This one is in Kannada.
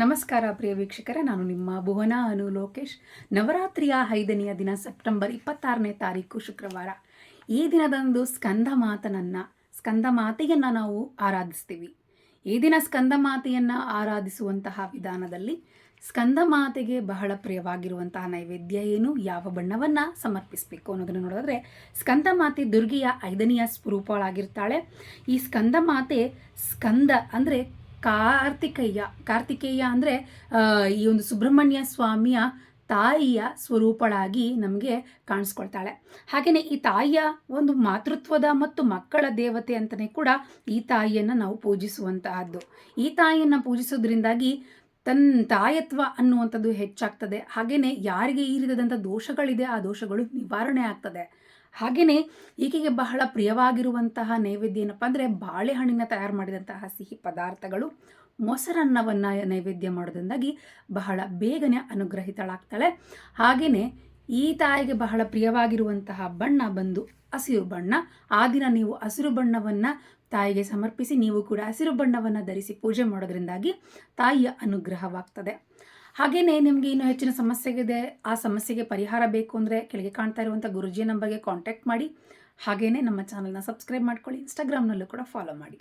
ನಮಸ್ಕಾರ ಪ್ರಿಯ ವೀಕ್ಷಕರ, ನಾನು ನಿಮ್ಮ ಭುವನ ಅನು ಲೋಕೇಶ್. ನವರಾತ್ರಿಯ ಐದನೆಯ ದಿನ ಸೆಪ್ಟೆಂಬರ್ ಇಪ್ಪತ್ತಾರನೇ ತಾರೀಕು ಶುಕ್ರವಾರ. ಈ ದಿನದಂದು ಸ್ಕಂದ ಮಾತನನ್ನು, ಸ್ಕಂದ ಮಾತೆಯನ್ನು ನಾವು ಆರಾಧಿಸ್ತೀವಿ. ಈ ದಿನ ಸ್ಕಂದ ಮಾತೆಯನ್ನು ಆರಾಧಿಸುವಂತಹ ವಿಧಾನದಲ್ಲಿ ಸ್ಕಂದ ಮಾತೆಗೆ ಬಹಳ ಪ್ರಿಯವಾಗಿರುವಂತಹ ನೈವೇದ್ಯ ಏನು, ಯಾವ ಬಣ್ಣವನ್ನು ಸಮರ್ಪಿಸಬೇಕು ಅನ್ನೋದನ್ನು ನೋಡಿದ್ರೆ, ಸ್ಕಂದ ಮಾತೆ ದುರ್ಗೆಯ ಐದನೆಯ ಸ್ವರೂಪಗಳಾಗಿರ್ತಾಳೆ ಈ ಸ್ಕಂದ ಮಾತೆ ಸ್ಕಂದ ಅಂದರೆ ಕಾರ್ತಿಕೇಯ ಕಾರ್ತಿಕೇಯ ಅಂದರೆ ಈ ಒಂದು ಸುಬ್ರಹ್ಮಣ್ಯ ಸ್ವಾಮಿಯ ತಾಯಿಯ ಸ್ವರೂಪಳಾಗಿ ನಮಗೆ ಕಾಣಿಸ್ಕೊಳ್ತಾಳೆ. ಹಾಗೆಯೇ ಈ ತಾಯಿಯ ಒಂದು ಮಾತೃತ್ವದ ಮತ್ತು ಮಕ್ಕಳ ದೇವತೆ ಅಂತಲೇ ಕೂಡ ಈ ತಾಯಿಯನ್ನು ನಾವು ಪೂಜಿಸುವಂತಹದ್ದು. ಈ ತಾಯಿಯನ್ನು ಪೂಜಿಸೋದ್ರಿಂದಾಗಿ ತನ್ನ ತಾಯತ್ವ ಅನ್ನುವಂಥದ್ದು ಹೆಚ್ಚಾಗ್ತದೆ. ಹಾಗೆಯೇ ಯಾರಿಗೆ ಈ ರೀತಿಯಾದಂಥ ದೋಷಗಳಿದೆ, ಆ ದೋಷಗಳು ನಿವಾರಣೆ ಆಗ್ತದೆ. ಹಾಗೆಯೇ ಈಕೆಗೆ ಬಹಳ ಪ್ರಿಯವಾಗಿರುವಂತಹ ನೈವೇದ್ಯ ಏನಪ್ಪ ಅಂದರೆ ಬಾಳೆಹಣ್ಣಿನ ತಯಾರು ಮಾಡಿದಂತಹ ಸಿಹಿ ಪದಾರ್ಥಗಳು. ಮೊಸರನ್ನವನ್ನು ನೈವೇದ್ಯ ಮಾಡೋದ್ರಿಂದಾಗಿ ಬಹಳ ಬೇಗನೆ ಅನುಗ್ರಹಿತಳಾಗ್ತಾಳೆ. ಹಾಗೆಯೇ ಈ ತಾಯಿಗೆ ಬಹಳ ಪ್ರಿಯವಾಗಿರುವಂತಹ ಬಣ್ಣ ಬಂದು ಹಸಿರು ಬಣ್ಣ. ಆ ದಿನ ನೀವು ಹಸಿರು ಬಣ್ಣವನ್ನು ತಾಯಿಗೆ ಸಮರ್ಪಿಸಿ ನೀವು ಕೂಡ ಹಸಿರು ಬಣ್ಣವನ್ನು ಧರಿಸಿ ಪೂಜೆ ಮಾಡೋದ್ರಿಂದಾಗಿ ತಾಯಿಯ ಅನುಗ್ರಹವಾಗ್ತದೆ. ಹಾಗೆಯೇ ನಿಮಗೆ ಇನ್ನೂ ಹೆಚ್ಚಿನ ಸಮಸ್ಯೆಗಿದೆ, ಆ ಸಮಸ್ಯೆಗೆ ಪರಿಹಾರ ಬೇಕು ಅಂದರೆ ಕೆಳಗೆ ಕಾಣ್ತಾ ಇರುವಂಥ ಗುರುಜಿ ನಂಬರ್ಗೆ ಕಾಂಟ್ಯಾಕ್ಟ್ ಮಾಡಿ. ಹಾಗೆಯೇ ನಮ್ಮ ಚಾನಲ್ನ ಸಬ್ಸ್ಕ್ರೈಬ್ ಮಾಡ್ಕೊಳ್ಳಿ ಇನ್ಸ್ಟಾಗ್ರಾಮ್ನಲ್ಲೂ ಕೂಡ ಫಾಲೋ ಮಾಡಿ.